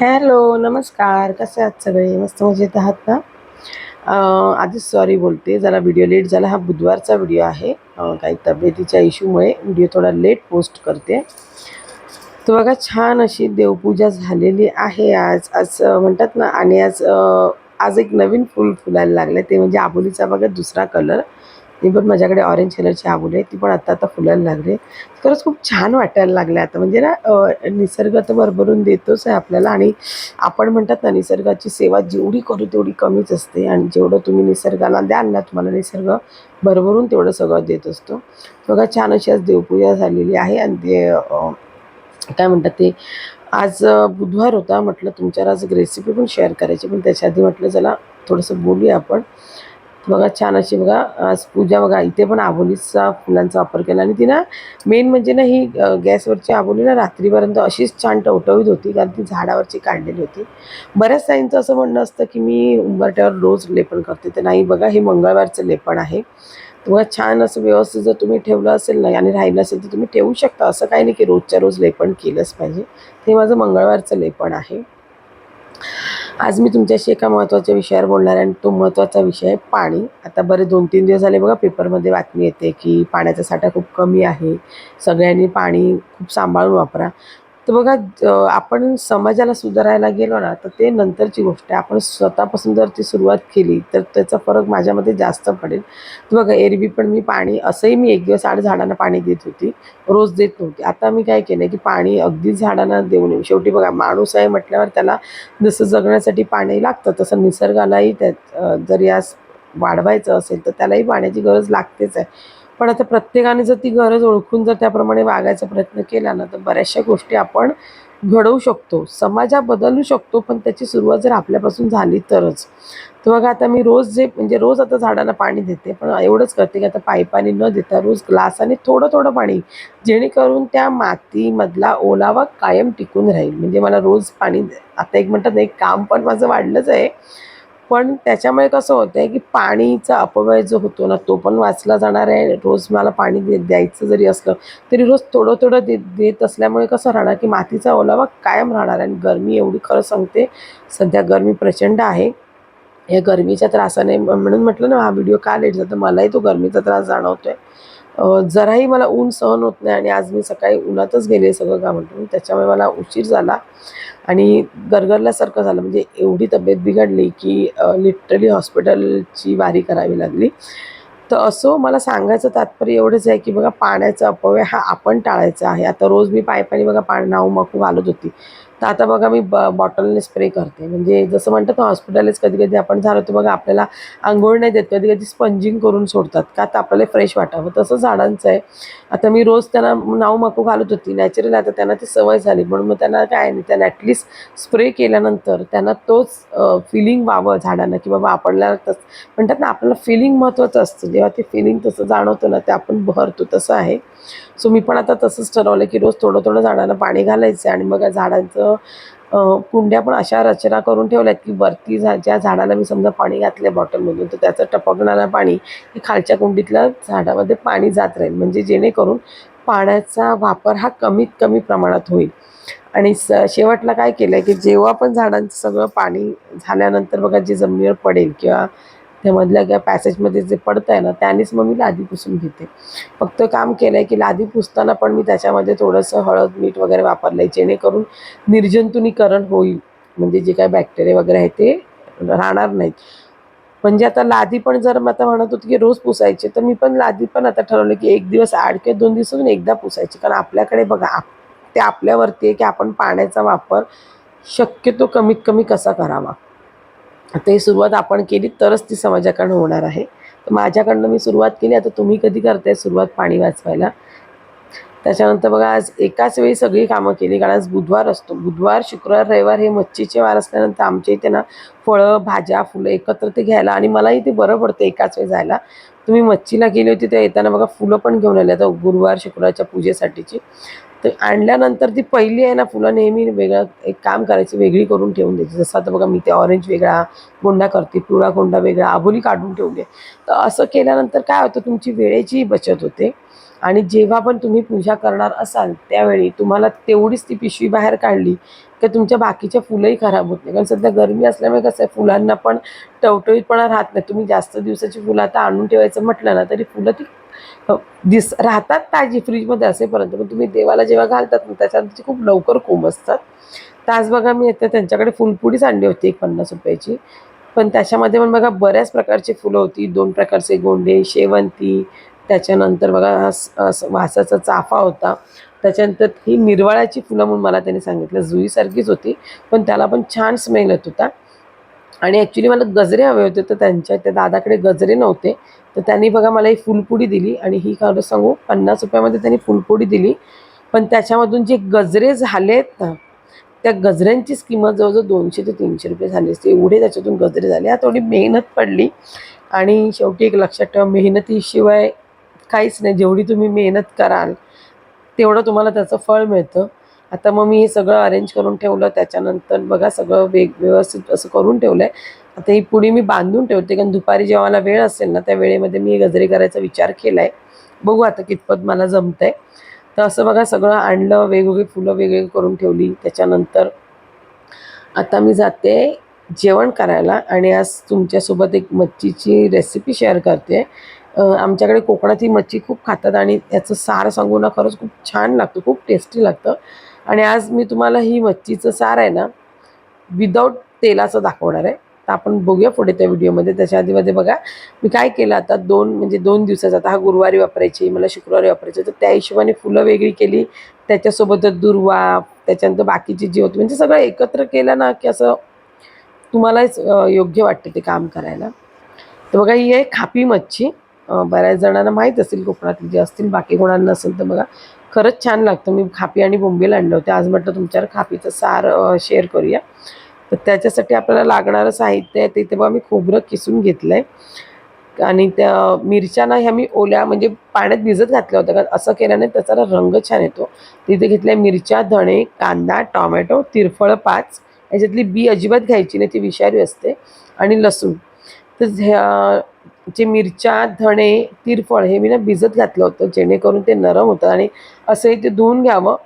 Hello नमस्कार. कसे आहात सगळे? मस्त मजेत आहात ना? आधीच सॉरी बोलते. जरा व्हिडिओ लेट झाला. हा बुधवारचा व्हिडिओ आहे. काही तब्येतीच्या इश्यूमुळे व्हिडिओ थोडा लेट पोस्ट करते. तर बघा छान अशी देवपूजा झालेली आहे आज. आज म्हणतात ना आणि आज आज एक नवीन फुल फुलायला लागलं ते म्हणजे आबोलीचा बघा दुसरा कलर ती पण माझ्याकडे ऑरेंज कलरची आवड आहे ती पण आता आता फुलायला लागले खरंच खूप छान वाटायला लागलं आता. म्हणजे ना निसर्ग तर भरभरून देतोच आहे आपल्याला आणि आपण म्हणतात ना निसर्गाची सेवा जेवढी करू तेवढी कमीच असते आणि जेवढं तुम्ही निसर्गाला द्याल ना तुम्हाला निसर्ग भरभरून तेवढं सगळं देत असतो. बघा छान अशी आज देवपूजा झालेली आहे आणि ते काय म्हणतात ते आज बुधवार होता म्हटलं तुमच्यावर आज एक रेसिपी पण शेअर करायची पण त्याच्या आधी म्हटलं चला थोडंसं बोलूया आपण. बघा छान अशी बघा आज पूजा बघा इथे पण आबोलीचा फुलांचा वापर केला. आणि तिनं मेन म्हणजे ना ही गॅसवरची आबोली ना रात्रीपर्यंत अशीच छान टवटवीत होती कारण ती झाडावरची काढलेली होती. बऱ्याच ताईंचं असं म्हणणं असतं की मी उंबरट्यावर रोज लेपन करते. तर नाही बघा हे मंगळवारचं लेपण आहे. तुम्हाला छान असं व्यवस्थित जर तुम्ही ठेवलं असेल ना आणि राहिलं असेल तर तुम्ही ठेवू शकता. असं काही नाही की रोजच्या रोज लेपन केलंच पाहिजे. ते माझं मंगळवारचं लेपण आहे. आज मी तुमच्याशी एका महत्त्वाच्या विषयावर बोलणार आहे आणि तो महत्त्वाचा विषय आहे पाणी. आता बरे दोन तीन दिवस झाले बघा पेपरमध्ये बातमी येते की पाण्याचा साठा खूप कमी आहे. सगळ्यांनी पाणी खूप सांभाळून वापरा. तर बघा आपण समाजाला सुधारायला गेलो ना तर ते नंतरची गोष्ट आहे. आपण स्वतःपासून जर ती सुरुवात केली तर त्याचा फरक माझ्यामध्ये जास्त पडेल. तर बघा एरवी पण मी पाणी असंही मी एक दिवस आड झाडांना पाणी देत होती. रोज देत नव्हती. आता मी काय केलं की पाणी अगदी झाडांना देऊ नये शेवटी बघा माणूस आहे म्हटल्यावर त्याला जसं जगण्यासाठी पाणी लागतं तसं निसर्गालाही त्यात जर यास वाढवायचं असेल तर त्यालाही पाण्याची गरज लागतेच आहे. पण आता प्रत्येकाने जर ती गरज ओळखून जर त्याप्रमाणे वागायचा प्रयत्न केला ना तर बऱ्याचशा गोष्टी आपण घडवू शकतो. समाजा बदलू शकतो पण त्याची सुरुवात जर आपल्यापासून झाली तरच. तर बघा आता मी रोज जे म्हणजे रोज आता झाडांना पाणी देते पण एवढंच करते की आता पाईपाने न देता रोज ग्लासाने थोडं थोडं पाणी जेणेकरून त्या मातीमधला ओलावा कायम टिकून राहील. म्हणजे मला रोज पाणी आता एक म्हणतात एक काम पण माझं वाढलंच आहे. पण त्याच्यामुळे कसं होतं आहे की पाणीचा अपव्यय जो होतो ना तो पण वाचला जाणार आहे. रोज मला पाणी दे द्यायचं जरी असलं तरी रोज थोडं थोडं देत देत असल्यामुळे कसं राहणार की मातीचा ओलावा कायम राहणार आणि गरमी एवढी खरं सांगते सध्या गरमी प्रचंड आहे. या गरमीच्या त्रासाने म्हणून म्हटलं ना हा व्हिडिओ का लेट झाला? तर मलाही तो गरमीचा त्रास जाणवतो आहे जराही मला ऊन सहन होत नाही आणि आज मी सकाळी उन्हातच गेले सगळं काम म्हणतो त्याच्यामुळे मला उशीर झाला. आणि गरगरल्यासारखं झालं म्हणजे एवढी तब्येत बिघडली की लिटरली हॉस्पिटलची वारी करावी लागली. तर असो मला सांगायचं तात्पर्य एवढंच आहे की बघा पाण्याचा अपव्यय हा आपण टाळायचा आहे. आता रोज मी पायपाणी बघा पाणी नाव मकू घालत होती. तर आता बघा मी ब बॉटलने स्प्रे करते. म्हणजे जसं म्हणतात ना हॉस्पिटलच कधी कधी आपण झालं तर बघा आपल्याला आंघोळ नाही देत कधी कधी स्पंजिंग करून सोडतात. का तर आपल्याला फ्रेश वाटावं. तसं झाडांचं आहे. आता मी रोज त्यांना नाव मको घालत होती. नॅचरल आता त्यांना ती सवय झाली. म्हणून मग त्यांना काय नाही त्यांना ॲटलिस्ट स्प्रे केल्यानंतर त्यांना तोच फिलिंग व्हावं झाडांना. की बाबा आपल्याला तसं म्हणतात ना आपल्याला फिलिंग महत्त्वाचं असतं. जेव्हा ते फिलिंग तसं जाणवतं ना ते आपण भरतो तसं आहे. सो मी पण आता तसंच ठरवलं की रोज थोडं थोडं झाडांना पाणी घालायचं आणि मग झाडांचं कुंड्या पण अशा रचना करून ठेवल्यात की वरती झा ज्या झाडाला मी समजा पाणी घातलं बॉटलमधून तर त्याचं टपकणारं पाणी हे खालच्या कुंडीतल्या झाडामध्ये पाणी जात राहील. म्हणजे जेणेकरून पाण्याचा वापर हा कमीत कमी प्रमाणात होईल. आणि स शेवटला काय केलं आहे की जेव्हा पण झाडांचं सगळं पाणी झाल्यानंतर बघा जे जमिनीवर पडेल किंवा त्यामधल्या किंवा पॅसेजमध्ये जे पडतं आहे ना त्यानेच मग मी लादी पुसून घेते. फक्त काम केलं आहे की लादी पुसताना पण मी त्याच्यामध्ये थोडंसं हळद मीठ वगैरे वापरलं आहे जेणेकरून निर्जंतुनीकरण होईल. म्हणजे जे काय बॅक्टेरिया वगैरे आहे ते राहणार नाहीत. म्हणजे आता लादी पण जर मी आता म्हणत होती की रोज पुसायची तर मी पण लादी पण आता ठरवलं की एक दिवस आड किंवा दोन दिवसातून एकदा पुसायची. कारण आपल्याकडे बघा आप ते आपल्यावरती आहे की आपण पाण्याचा वापर शक्यतो कमीत कमी कसा करावा. ते सुरुवात आपण केली तरच ती समाजाकडनं होणार आहे. तर माझ्याकडनं मी सुरुवात केली आता तुम्ही कधी करताय सुरुवात पाणी वाचवायला? त्याच्यानंतर बघा आज एकाच वेळी सगळी कामं केली कारण आज बुधवार असतो. बुधवार शुक्रवार रविवार हे मच्छीचे वार असल्यानंतर आमच्या इथे ना फळं भाज्या फुलं एकत्र ते घ्यायला आणि मलाही ते बरं पडतं एकाच वेळी जायला. तुम्ही मच्छीला गेली होती तर येताना बघा फुलं पण घेऊन आली आता गुरुवार शुक्रवारच्या पूजेसाठीची. तर आणल्यानंतर ती पहिली आहे ना फुलं नेहमी वेगळं एक काम करायची वेगळी करून ठेवून द्यायची. जसं आता बघा मी ते ऑरेंज वेगळा गोंडा करते पिवळा गोंडा वेगळा आबोली काढून ठेवली आहे तर असं केल्यानंतर काय होतं तुमची वेळेचीही बचत होते. आणि जेव्हा पण तुम्ही पूजा करणार असाल त्यावेळी तुम्हाला तेवढीच ती पिशवी बाहेर काढली की तुमच्या बाकीच्या फुलंही खराब होत नाही. कारण सध्या गरमी असल्यामुळे कसं आहे फुलांना पण टवटवीतपणा राहत नाही. तुम्ही जास्त दिवसाची फुलं आता आणून ठेवायचं म्हटलं ना तरी फुलं ती दिस राहतात ताजी फ्रीजमध्ये असेपर्यंत पण तुम्ही देवाला जेव्हा घालतात ना त्याच्यानंतर खूप लवकर कोंबसतात असतात तास बघा मी येते त्यांच्याकडे फुलपुडीच आणली होती एक पन्नास रुपयाची. पण त्याच्यामध्ये पण बघा बऱ्याच प्रकारची फुलं होती. दोन प्रकारचे गोंडे शेवंती त्याच्यानंतर बघा हा वासाचा चाफा होता. त्याच्यानंतर ही निर्वाळाची फुलं म्हणून मला त्याने सांगितलं. जुईसारखीच होती पण त्याला पण छान स्मेल येत होता. आणि ॲक्च्युली मला गजरे हवे होते तर त्यांच्या त्या दादाकडे गजरे नव्हते. तर त्यांनी बघा मला ही फुलपुडी दिली आणि ही खरं सांगू पन्नास रुपयामध्ये त्यांनी फुलपुडी दिली. पण त्याच्यामधून जे गजरे झालेत ना त्या गजऱ्यांचीच किंमत जवळजवळ दोनशे ते तीनशे रुपये झाली असते. एवढे त्याच्यातून गजरे झाले. हा थोडी मेहनत पडली. आणि शेवटी एक लक्षात ठेवा मेहनतीशिवाय काहीच नाही. जेवढी तुम्ही मेहनत कराल तेवढं तुम्हाला त्याचं फळ मिळतं. आता मग मी हे सगळं अरेंज करून ठेवलं त्याच्यानंतर बघा सगळं वेग व्यवस्थित असं करून ठेवलं आहे आता ही पुडी मी बांधून ठेवते कारण दुपारी जेव्हा मला वेळ असेल ना त्या वेळेमध्ये मी गजरे करायचा विचार केला आहे बघू आता कितपत मला जमतं आहे तर असं बघा सगळं आणलं वेगवेगळी फुलं वेगवेगळी करून ठेवली त्याच्यानंतर आता मी जाते जेवण करायला आणि आज तुमच्यासोबत एक मच्छीची रेसिपी शेअर करते. आमच्याकडे कोकणात ही मच्छी खूप खातात आणि याचं सार सांगू ना खरंच खूप छान लागतं खूप टेस्टी लागतं. आणि आज मी तुम्हाला ही मच्छीचं सार आहे ना विदाऊट तेलाचं दाखवणार आहे. तर आपण बघूया पुढे त्या व्हिडिओमध्ये. त्याच्या आधीमध्ये बघा मी काय केलं आता दोन म्हणजे दोन दिवसाचा आता हा गुरुवारी वापरायची मला शुक्रवारी वापरायची. तर त्या हिशोबाने फुलं वेगळी केली त्याच्यासोबतच दुर्वा त्याच्यानंतर बाकीची जी होती म्हणजे सगळं एकत्र केलं ना की असं तुम्हालाच योग्य वाटते ते काम करायला. तर बघा ही आहे खापी मच्छी. बऱ्याच जणांना माहीत असेल कोकणातली जे असतील बाकी कोणाला नसेल तर बघा. खरंच छान लागतं. मी खापी आणि बोंबील आणलं होते. आज म्हटलं तुमच्यावर खापीचं सार शेअर करूया. तर त्याच्यासाठी आपल्याला लागणारं साहित्य आहे ते तेव्हा बघा मी खोबरं किसून घेतलं आहे आणि त्या मिरच्यांना ह्या मी ओल्या म्हणजे पाण्यात भिजत घातल्या होत्या. कारण असं केल्याने त्याचा रंग छान येतो. तिथे घेतल्या मिरच्या धणे कांदा टॉमॅटो तिरफळ पाच. याच्यातली बी अजिबात घ्यायची नाही ती विषारी असते. आणि लसूण. तर ह्या जे मिरच्या धणे तिरफळ हे मी ना भिजत घातलं होतं जेणेकरून ते नरम होतं आणि असंही ते धुवून घ्यावं.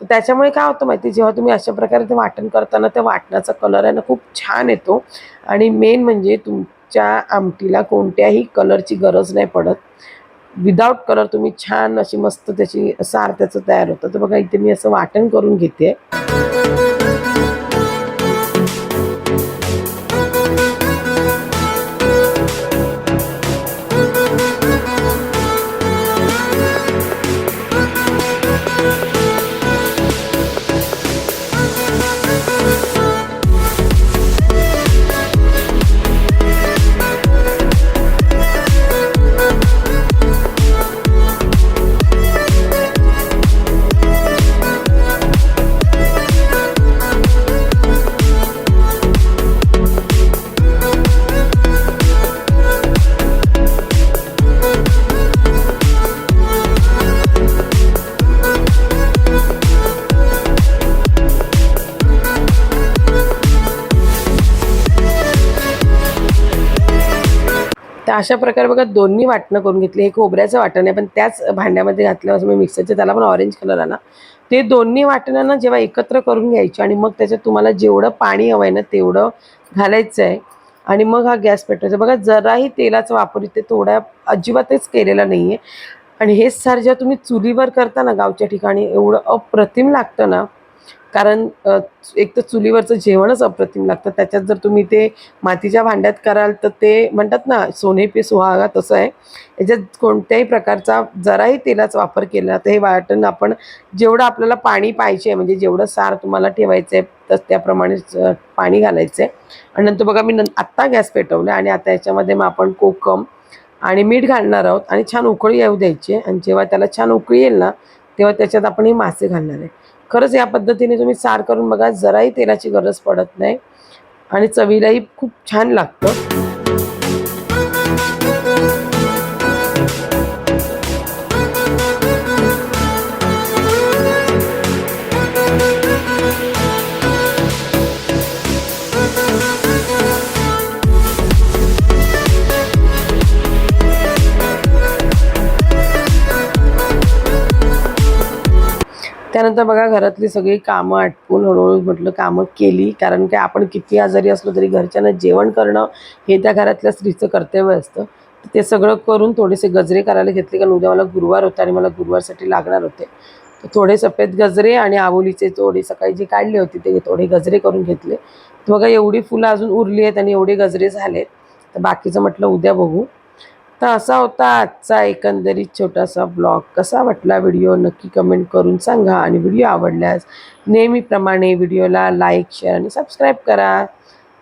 तर त्याच्यामुळे काय होतं माहिती जेव्हा तुम्ही अशा प्रकारे ते वाटण करताना त्या वाटणाचा कलर आहे ना खूप छान येतो. आणि मेन म्हणजे तुमच्या आमटीला कोणत्याही कलरची गरज नाही पडत. विदाऊट कलर तुम्ही छान अशी मस्त त्याची सार त्याचं तयार होतं. तर बघा इथे मी असं वाटण करून घेते. अशा प्रकारे बघा दोन्ही वाटणं करून घेतली. हे खोबऱ्याचं वाटण आहे पण त्याच भांड्यामध्ये घातलं असं मी मिक्सरचे त्याला पण ऑरेंज कलर आला. ते दोन्ही वाटणं ना जेव्हा एकत्र करून घ्यायची आणि मग त्याच्यात तुम्हाला जेवढं पाणी हवं आहे ना तेवढं घालायचं आहे आणि मग हा गॅस पेटवायचा. बघा जराही तेलाचा वापर इथे थोड्या अजिबातच केलेला नाही आहे आणि हेच सार जेव्हा तुम्ही चुलीवर करता ना गावच्या ठिकाणी एवढं अप्रतिम लागतं ना कारण एक तर चुलीवरचं जेवणच अप्रतिम लागतं. त्याच्यात जर तुम्ही ते मातीच्या भांड्यात कराल तर ते म्हणतात ना सोने पे सुहागा तसं आहे. याच्यात कोणत्याही प्रकारचा जराही तेलाचा वापर केला तर हे वाटण आपण जेवढं आपल्याला पाणी पाहिजे म्हणजे जेवढं सार तुम्हाला ठेवायचं आहे तर त्याप्रमाणेच पाणी घालायचं आहे आणि नंतर बघा मी न आत्ता गॅस पेटवला आणि आता याच्यामध्ये मग आपण कोकम आणि मीठ घालणार आहोत. आणि छान उकळी येऊ द्यायची आहे. आणि जेव्हा त्याला छान उकळी येईल ना तेव्हा त्याच्यात आपण हे मासे घालणार आहे. खरंच या पद्धतीने तुम्ही सार करून बघा जराही तेलाची गरज पडत नाही. आणि चवीलाही खूप छान लागतं. त्यानंतर बघा घरातली सगळी कामं आटपून हळूहळू म्हटलं कामं केली. कारण की आपण किती आजारी असलो तरी घरच्यांना जेवण करणं हे त्या घरातल्या स्त्रीचं कर्तव्य असतं. तर ते सगळं करून थोडेसे गजरे करायला घेतले. कारण उद्या मला गुरुवार होता आणि मला गुरुवारसाठी लागणार होते. तर थोडे सफेद गजरे आणि आवलीचे थोडे सकाळी जे काढले होते ते थोडे गजरे करून घेतले. तर बघा एवढी फुलं अजून उरली आहेत आणि एवढे गजरे झालेत. तर बाकीचं म्हटलं उद्या बघू. तर असा होता आजचा एकंदरीत छोटासा ब्लॉग कसा वाटला व्हिडिओ नक्की कमेंट करून सांगा आणि व्हिडिओ आवडल्यास नेहमीप्रमाणे व्हिडिओला लाईक शेअर आणि सबस्क्राईब करा.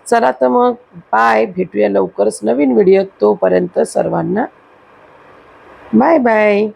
चला तर मग बाय भेटूया लवकरच नवीन व्हिडिओ तोपर्यंत सर्वांना. Bye bye